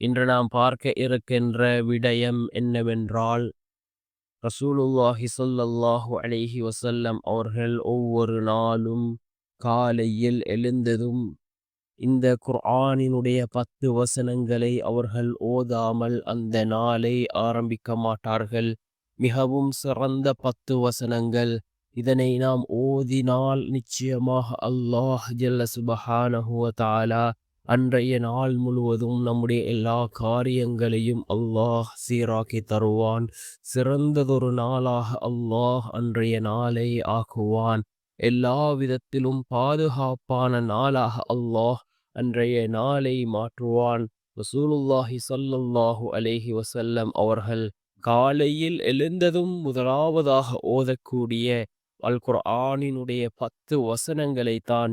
இன்று நாம் பார்க்க இருக்கின்ற விடயம் என்னவென்றால் ரசூலுல்லாஹி சொல்லல்லாஹு அலைஹி வசல்லம் அவர்கள் ஒவ்வொரு நாளும் காலையில் எழுந்ததும் இந்த குர்ஆனினுடைய பத்து வசனங்களை அவர்கள் ஓதாமல் அந்த நாளை ஆரம்பிக்க மாட்டார்கள். மிகவும் சிறந்த பத்து வசனங்கள். இதனை நாம் ஓதினால் நிச்சயமாக அல்லாஹ் ஜல்ல சுபஹானஹுவ தாலா அன்றைய நாள் முழுவதும் நம்முடைய எல்லா காரியங்களையும் அல்லாஹ் சீராக்கி தருவான். சிறந்ததொரு நாளாக அல்லாஹ் அன்றைய நாளை ஆக்குவான். எல்லா விதத்திலும் பாதுகாப்பான நாளாக அல்லாஹ் அன்றைய நாளை மாற்றுவான். வசூலுல்லாஹி சல்லல்லாஹு அலைஹி வசல்லம் அவர்கள் காலையில் எழுந்ததும் முதலாவதாக ஓதக்கூடிய அல் குர்ஆனினுடைய பத்து வசனங்களை தான்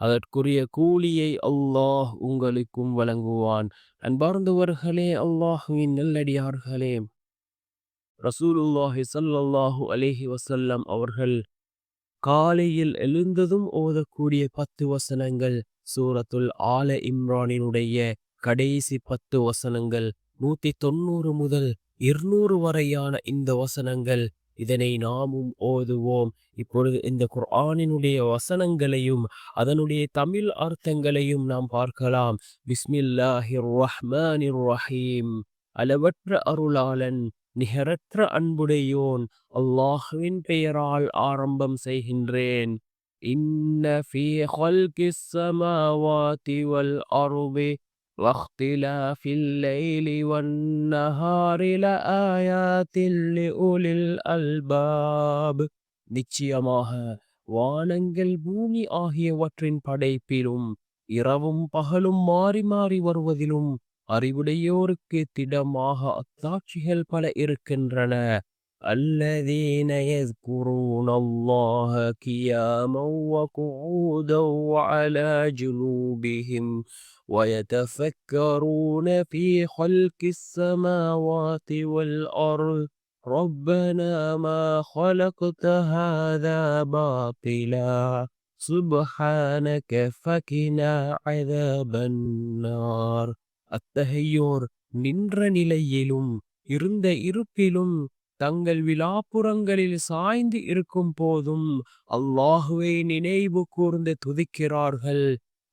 அதற்குரிய கூலியை அல்லாஹ் உங்களுக்கும் வழங்குவான். அன்பார்ந்தவர்களே அல்லாஹுவின் நல்லடியார்களே. ரசூலுல்லாஹி ஸல்லல்லாஹு அலைஹி வசல்லம் அவர்கள் காலையில் எழுந்ததும் ஓதக்கூடிய பத்து வசனங்கள் சூரத்துல் ஆல இம்ரானினுடைய கடைசி பத்து வசனங்கள் நூத்தி தொண்ணூறு முதல் இருநூறு வரையான இந்த வசனங்கள் இதனை நாமும் ஓதுவோம். இப்பொழுது இந்த குர்ஆனினுடைய வசனங்களையும் அதனுடைய தமிழ் அர்த்தங்களையும் நாம் பார்க்கலாம். பிஸ்மில்லாஹிர் ரஹ்மானிர் ரஹீம் அளவற்ற அருளாளன் நிகரற்ற அன்புடையோன் அல்லாஹுவின் பெயரால் ஆரம்பம் செய்கின்றேன். இன்ன ஃபீ ஹல்கிஸ் சமாவாதி வல் அருபி واختلاف الليل والنهار لآيات لأولي الألباب நிச்சயமாக வானங்கள் பூமி ஆகியவற்றின் படைப்பிலும் இரவும் பகலும் மாறி மாறி வருவதிலும் அறிவுடையோருக்கு திடமாக அத்தாட்சிகள் பல இருக்கின்றன الذين يذكرون الله قياما وقعودا وعلى جنوبهم ويتفكرون في خلق السماوات والأرض ربنا ما خلقت هذا باطلا سبحانك فكنا عذاب النار அத்தகையோர் நின்ற நிலையிலும் இருந்த இருப்பிலும் தங்கள் விழாப்புறங்களில் சாய்ந்து இருக்கும் போதும் அல்லாஹுவை நினைவு கூர்ந்து துதிக்கிறார்கள்.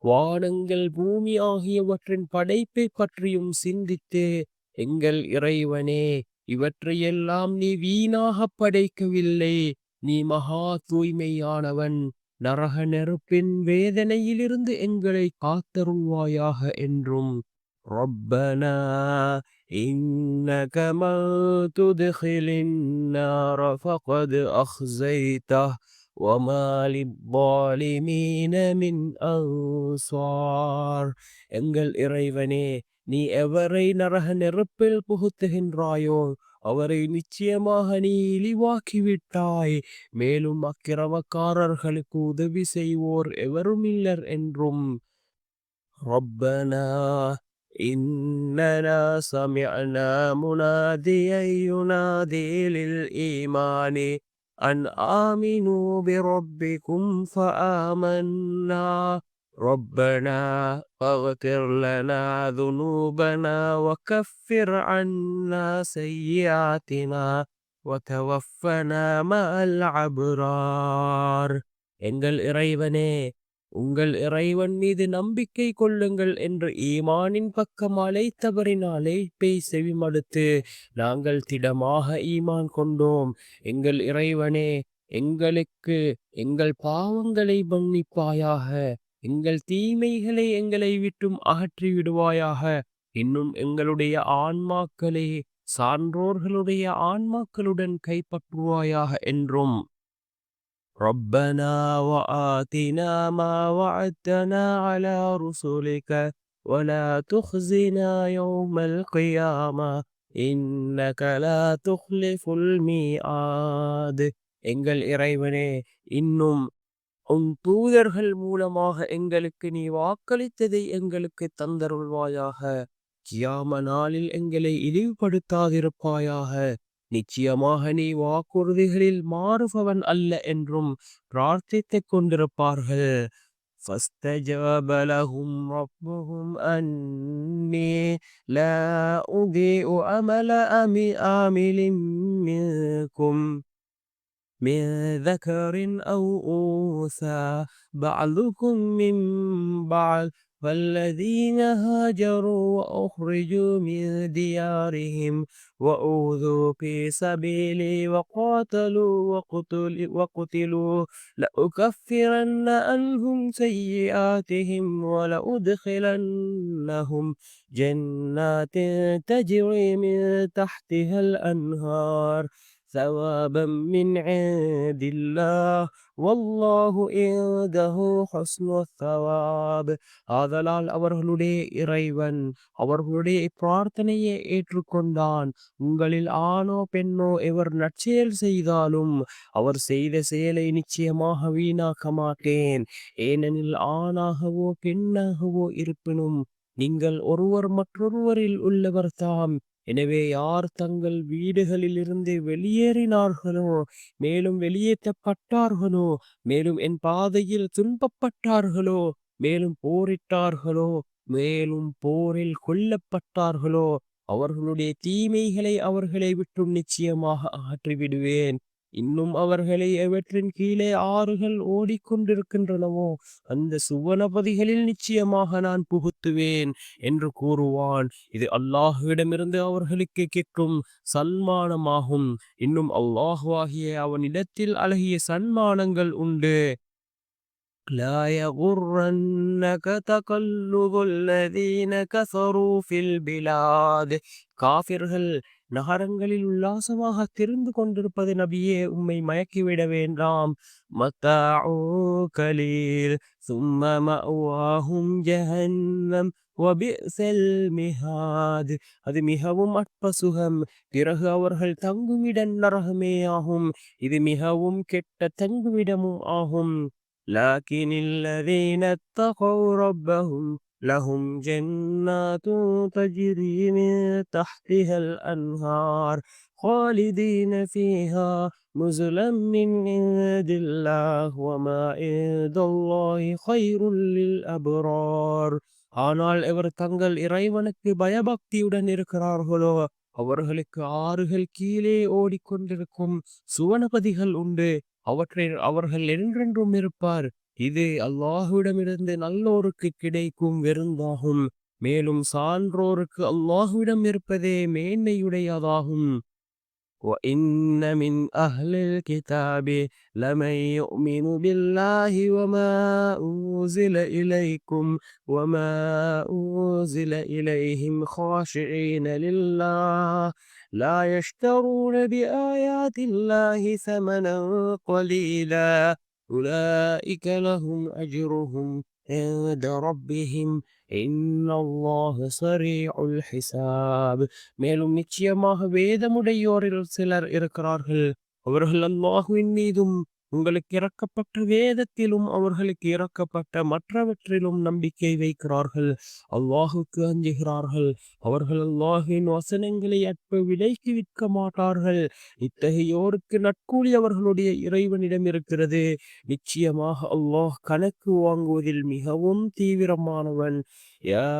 வானங்கள் பூமி ஆகியவற்றின் படைப்பை பற்றியும் சிந்தித்து எங்கள் இறைவனே இவற்றையெல்லாம் நீ வீணாக படைக்கவில்லை. நீ மகா தூய்மையானவன். நரக நெருப்பின் வேதனையிலிருந்து எங்களை காத்தருள்வாயாக என்றும் ربنا إنك من تدخل النار فقد أخزيته وما للظالمين من أنصار எங்கள் இறைவனே நீ எவரை நரக நெருப்பில் புகுத்துகின்றாயோ அவரை நிச்சயமாக நீ இழிவாக்கிவிட்டாய் மேலும் அக்கிரமக்காரர்களுக்கு உதவி செய்வோர் எவரும் இல்லர் என்றும் ربنا إننا سمعنا مناديا ينادي للإيمان أن آمنوا بربكم فآمنا ربنا فاغفر لنا ذنوبنا وكفر عنا سيئاتنا وتوفنا مع الأبرار எங்கள் இறைவனே உங்கள் இறைவன் மீது நம்பிக்கை கொள்ளுங்கள் என்று ஈமானின் பக்கம் அழைத்தவரினாலே பேய் செவிமடுத்து நாங்கள் திடமாக ஈமான் கொண்டோம். எங்கள் இறைவனே எங்களுக்கு எங்கள் பாவங்களை மன்னிப்பாயாக. எங்கள் தீமைகளை எங்களை விட்டும் அகற்றி விடுவாயாக. இன்னும் எங்களுடைய ஆன்மாக்களை சான்றோர்களுடைய ஆன்மாக்களுடன் கைப்பற்றுவாயாக என்றும் ربنا وآتنا ما وعدتنا على رسلك ولا تخزنا يوم القيامة إنك لا تخلف الميعاد எங்கள் இறைவனே இன்னும் உன் தூதர்கள் மூலமாக எங்களுக்கு நீ வாக்களித்ததை எங்களுக்கு தந்தருள்வாயாக கியாம நாளில் எங்களை இழிவுபடுத்தாதிருப்பாயாக நிச்சயமாக நீ வாக்குறுதிகளில் மாறுபவன் அல்ல என்றும் பிரார்த்தித்துக் கொண்டிருப்பார்கள் فاستجاب لهم ربهم أني لا أضيء أمل آمل منكم من ذكر أو أنثى بعضكم من بعض فالذين هاجروا وأخرجوا من ديارهم وأوذوا في سبيلي وقاتلوا وقتل وقتلوا لأكفرن عنهم سيئاتهم ولأدخلنهم جنات تجري من تحتها الأنهار ثوابا من عند الله والله عنده حسن الثواب ஆதலால் அவர்களுடைய இறைவன் அவர்களுடைய பிரார்த்தனையை ஏற்றுக்கொண்டான் உங்களில் ஆணோ பெண்ணோ எவர் நற்செயல் செய்தாலும் அவர் செய்த செயலை நிச்சயமாக வீணாக்க மாட்டேன் ஏனெனில் ஆணாகவோ பெண்ணாகவோ இருப்பினும் நீங்கள் ஒருவர் மற்றொருவரில் உள்ளவர் தாம் எனவே யார் தங்கள் வீடுகளிலிருந்து வெளியேறினார்களோ மேலும் வெளியேற்றப்பட்டார்களோ மேலும் என் பாதையில் துன்பப்பட்டார்களோ மேலும் போரிட்டார்களோ மேலும் போரில் கொல்லப்பட்டார்களோ அவர்களுடைய தீமைகளை அவர்களை விட்டும் நிச்சயமாக அகற்றிவிடுவேன் இன்னும் அவர்களை எவற்றின் கீழே ஆறுகள் ஓடிக்கொண்டிருக்கின்றனவோ அந்த சுவனபதிகளில் நிச்சயமாக நான் புகுத்துவேன் என்று கூறுவான். இது அல்லாஹுவிடமிருந்து அவர்களுக்கு கேட்கும் சன்மானமாகும். இன்னும் அல்லாஹுவாகிய அவனிடத்தில் அழகிய சன்மானங்கள் உண்டு. لا يغرنك تقلب الذين كفروا في البلاد காபிர்கள் நகரங்களில் உல்லாசமாக திருந்து கொண்டிருப்பது நபியே உம்மை மயக்கிவிட வேண்டாம் கலீல் சும்ம மஅவாஹும் ஜஹன்னம் மிஹாத் அது மிகவும் அற்ப சுகம் பிறகு அவர்கள் தங்குமிட நரகமே ஆகும் இது மிகவும் கெட்ட தங்குமிடமும் ஆகும் لكن الذين اتقوا ربهم لهم جنات تجري من تحتها الأنهار خالدين فيها نزلا من عند الله وما عند الله خير للأبرار ஆனால் இவர் தங்கள் இறைவனுக்கு பயபக்தியுடன் இருக்கிறார்களோ அவர்களுக்கு ஆறுகள் கீழே ஓடிக்கொண்டிருக்கும் சுவனபதிகள் உண்டு அவற்றில் அவர்கள் என்றென்றும் இருப்பார் இது அல்லாஹுவிடமிருந்து நல்லோருக்கு கிடைக்கும் விருந்தாகும் மேலும் சான்றோருக்கு அல்லாஹுவிடம் இருப்பதே மேன்மையுடையதாகும் وإن من أهل الكتاب لمن يؤمن بالله وما أنزل إليكم وما أنزل إليهم خاشعين لله لا يشترون بآيات الله ثمنا قليلا أولئك لهم أجرهم عند ربهم إن الله سريع الحساب மேலும் நிச்சயமாக வேதமுடையோரில் சிலர் இருக்கிறார்கள் அவர்கள் அல்லாஹுவின் மீதும் உங்களுக்கு இறக்கப்பட்ட வேதத்திலும் அவர்களுக்கு இறக்கப்பட்ட மற்றவற்றிலும் நம்பிக்கை வைக்கிறார்கள். அல்லாஹுக்கு அஞ்சுகிறார்கள். அவர்கள் அல்லாஹின் வசனங்களை அற்ப விலைக்கு விற்க மாட்டார்கள். இத்தகையோருக்கு நட்கூலி அவர்களுடைய இறைவனிடம் இருக்கிறது. நிச்சயமாக அல்லாஹ் கணக்கு வாங்குவதில் மிகவும் தீவிரமானவன். يا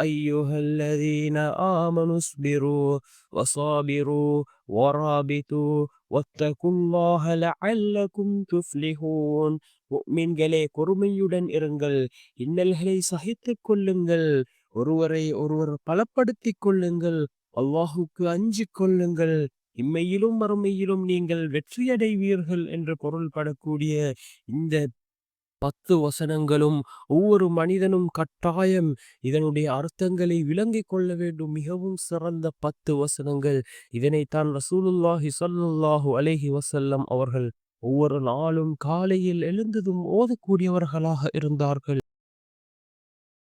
أيها الذين آمنوا اصبروا وصابروا ورابطوا واتقوا الله لعلكم تفلحون முஃமின்களே பொறுமையுடன் இருங்கள் இன்னல்களை சகித்துக் கொள்ளுங்கள் ஒருவரை ஒருவர் பலப்படுத்திக் கொள்ளுங்கள் அல்லாஹுக்கு அஞ்சிக் கொள்ளுங்கள் இம்மையிலும் மறுமையிலும் நீங்கள் வெற்றியடைவீர்கள் என்று பொருள்படக்கூடிய இந்த பத்து வசனங்களும் ஒவ்வொரு மனிதனும் கட்டாயம் இதனுடைய அர்த்தங்களை விளங்கிக் கொள்ள வேண்டும். மிகவும் சிறந்த பத்து வசனங்கள். இதனைத்தான் ரசூலுல்லாஹி சொல்லுல்லாஹு அலேஹி வசல்லம் அவர்கள் ஒவ்வொரு நாளும் காலையில் எழுந்ததும் ஓதக்கூடியவர்களாக இருந்தார்கள்.